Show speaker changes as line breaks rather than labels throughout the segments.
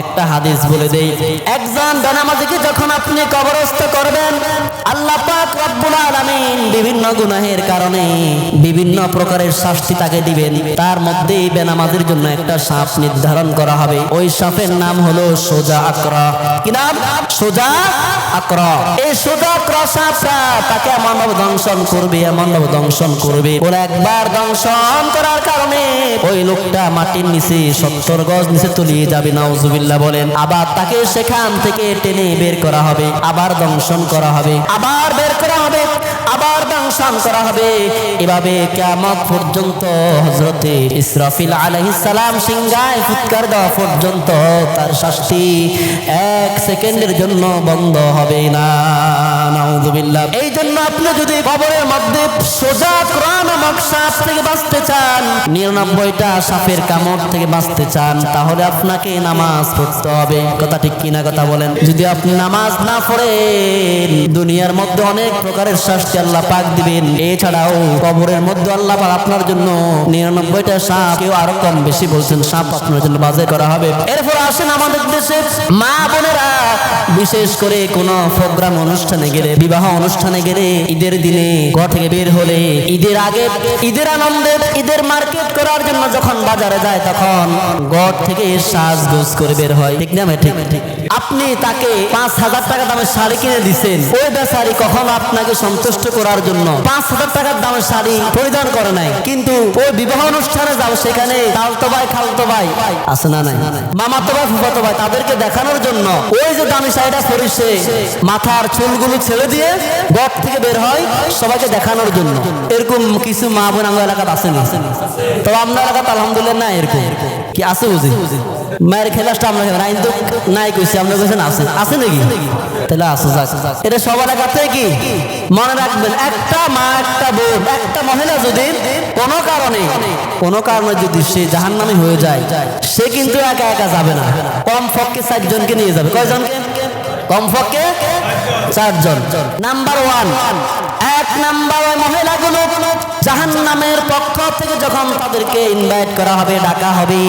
একটা হাদিস বলে দেই, একজন বেনামাজিকে যখন আপনি কবরস্থ করবেন, আল্লাহ পাক রব্বুল আলামিন বিভিন্ন গুনাহের কারণে বিভিন্ন প্রকারের শাস্তি তাকে দিবেন। তার মধ্যে বেনামাজির জন্য একটা সাপ নির্ধারণ করা হবে। ওই সাপের নাম হলো সোজা আকরা। কি নাম? সোজা আকরা। এই সোজা আকরা সাপটা তাকে এমন ভাবে দংশন করবে, এমন ভাবে দংশন করবে। ওর একবার দংশন করার কারণে ওই লোকটা মাটির নিচে সত্তর গজ নিচে তুলিয়ে যাবে, নাউজুবিল্লাহ বলেন। আবার তাকে সেখান থেকে টেনে বের করা হবে, আবার দংশন করা হবে, আবার বের করা হবে। আবার দংশন করা হবে। এভাবে কিয়ামত পর্যন্ত হযরতে ইসরাফিল সালাম সিংহায় ফুৎকার দেওয়া পর্যন্ত তার শাস্তি এক সেকেন্ডের জন্য বন্ধ হবে না। এই জন্য আপনি যদি কবরের মধ্যে সোজা কোরআন সাপ থেকে বাঁচতে চান, নিরানব্বইটা সাপের কামড় থেকে বাঁচতে চান, তাহলে আপনাকে নামাজ পড়তে হবে। কথা ঠিক কিনা কথা বলেন। যদি আপনি নামাজ না পড়েন, দুনিয়ার মধ্যে অনেক প্রকারের শাস্তি আল্লাহ পাক দিবেন। এছাড়াও কবরের মধ্যে আল্লাহ পাক আপনার জন্য নিরানব্বইটা সাপ, কেউ আরও কম বেশি বলছেন সাপ আপনার জন্য বাজে করা হবে। এরপর আসেন আমাদের দেশে মা বোনেরা, বিশেষ করে কোন প্রোগ্রাম অনুষ্ঠানে গেলে, বিবাহ অনুষ্ঠানে গেলে ঈদের দিনে ঘর থেকে বের হলে ঈদের আগে ঈদের আনন্দে ঈদের মার্কেট করার জন্য যখন বাজারে যায় তখন ঘর থেকে সাজগোজ করে বের হয়। ঠিক না ঠিক। আপনি তাকে পাঁচ হাজার টাকা দামের শাড়ি কিনে দিচ্ছেন ওই বেচারি কখনো আপনাকে সন্তুষ্ট করার জন্য। পাঁচ হাজার টাকার দামের শাড়ি পরিধান করে নাই। কিন্তু ওই বিবাহ অনুষ্ঠানে যাও, সেখানে তালতো ভাই, খালতো ভাই আছে না নাই? মামাতো ভাই, ফুফাতো ভাই, তাদেরকে দেখানোর জন্য ওই যে দামি শাড়িটা পরিছে মাথার চুলগুলো ছেড়ে দিয়ে গড় থেকে বের হয় সবাইকে দেখানোর জন্য। এরকম কিছু মা বোন আমার এলাকাতে আসেনি তো আপনার এলাকাতে আলহামদুলিল্লাহ না এরকম। কি আছে বুঝি? মায়ের খেলাসটা আমরা তো নাই কইছি কাছে আছে আছে নাকি? তাহলে আছে এটা সবার এলাকাতে কি? মনে রাখবেন, একটা মা, একটা বোন, একটা মহিলা যদি কোনো কারণে কোনো কারণে যদি সে হয়ে যায়, সে কিন্তু একা একা যাবে না। কম পক্ষে চারজনকে নিয়ে যাবে। কয়জনকে কমপক্ষে চারজন। নাম্বার ওয়ান এক নাম্বার ওই মহিলাগুলো জাহান নামের পক্ষ থেকে যখন তাদেরকে ইনভাইট করা হবে, ডাকা হবে,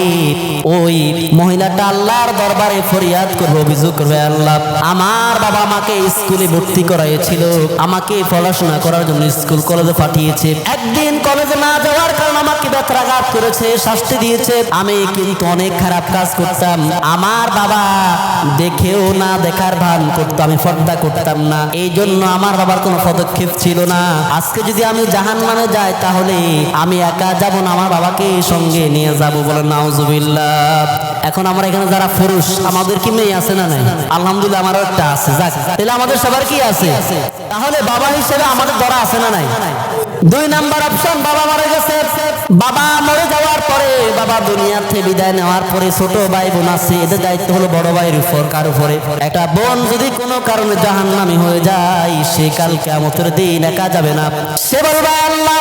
ওই মহিলাটা আল্লাহর দরবারে ফরিয়াদ করবে, অভিযোগ করবে, আল্লাহ আমার বাবা আমাকে স্কুলে ভর্তি করাইছিল, আমাকে পড়াশোনা করার জন্য স্কুল কলেজে পাঠিয়েছে। একদিন কলেজে না কারণে করেছে, শাস্তি দিয়েছে। আমি কিন্তু অনেক খারাপ কাজ করতাম। আমার বাবা দেখেও না, দেখার ভান আমি পর্দা করতাম না। এই জন্য আমার বাবার কোনো পদক্ষেপ ছিল না। আজকে যদি আমি জাহান যাই, তাহলে আমি একা যাব না, আমার বাবাকে সঙ্গে নিয়ে যাব বলে নাউজুবিল্লাহ। এখন আমরা এখানে যারা পুরুষ, আমাদের কি মেয়ে আছে না নাই? আলহামদুলিল্লাহ আমারও একটা আছে। যাক, তাহলে আমাদের সবার কি আছে? তাহলে বাবা হিসেবে আমাদের ধরা আছে না নাই? দুই নাম্বার অপশন বাবা মারা গেছে। বাবা মরে যাওয়ার পরে, বাবা দুনিয়া থেকে বিদায় নেওয়ার পরে ছোট ভাই বোন আছে, এদের দায়িত্ব হলো বড় ভাইয়ের উপর, কার উপরে? একটা বোন যদি কোনো কারণে জাহান্নামি হয়ে যায়, সে কাল কেমতের দিন একা যাবে না। সে বলবে, আল্লাহ,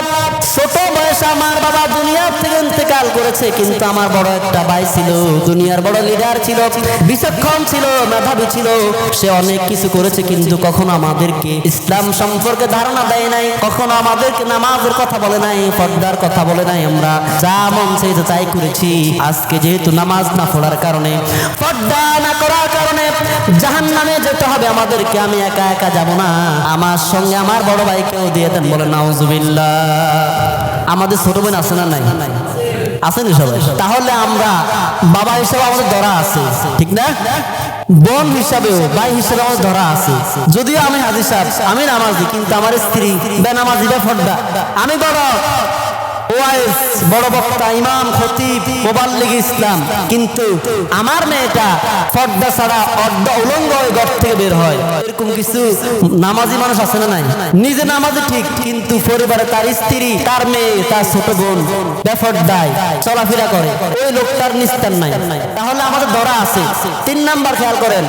ছোট বয়সে আমার বাবা দুনিয়ার থেকে ইন্তেকাল করেছে, কিন্তু আমার বড় একটা ভাই ছিল, দুনিয়ার বড় লিডার ছিল, বিচক্ষণ ছিল, মেধাবী ছিল। সে অনেক কিছু করেছে, কিন্তু কখনো আমাদেরকে ইসলাম সম্পর্কে ধারণা দেয় নাই, কখনো আমাদেরকে নামাজের কথা বলে নাই, পর্দার কথা বলে নাই আমরা। যা মন চাইছে তাই করেছি। আজকে যেহেতু নামাজ না পড়ার কারণে, পর্দা না করার কারণে জাহান নামে যেতে হবে আমাদেরকে, আমি একা একা যাব না। আমার সঙ্গে আমার বড় ভাইকেও দিয়ে দেন, বলে নাউজুবিল্লাহ। আমাদের ছোট বোন আছে না নাই? আসেনি সবাই? তাহলে আমরা বাবা হিসেবে আমাদের ধরা আছে। ঠিক না? বোন হিসাবেও ভাই হিসাবে আমার ধরা আছে। যদিও আমি হাজির সাহেব, আমি নামাজি, কিন্তু আমার স্ত্রী বেনামাজি বা ফর্দা। আমি বড় চলাফেরা করে। ওই লোকটার নিস্তার নাই। তাহলে আমাদের ধরা আছে। তিন নাম্বার খেয়াল করেন,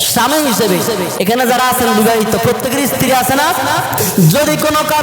স্বামী হিসেবে। এখানে যারা আছেন বিবাহিত প্রত্যেকের স্ত্রী আছে না? যদি কোনো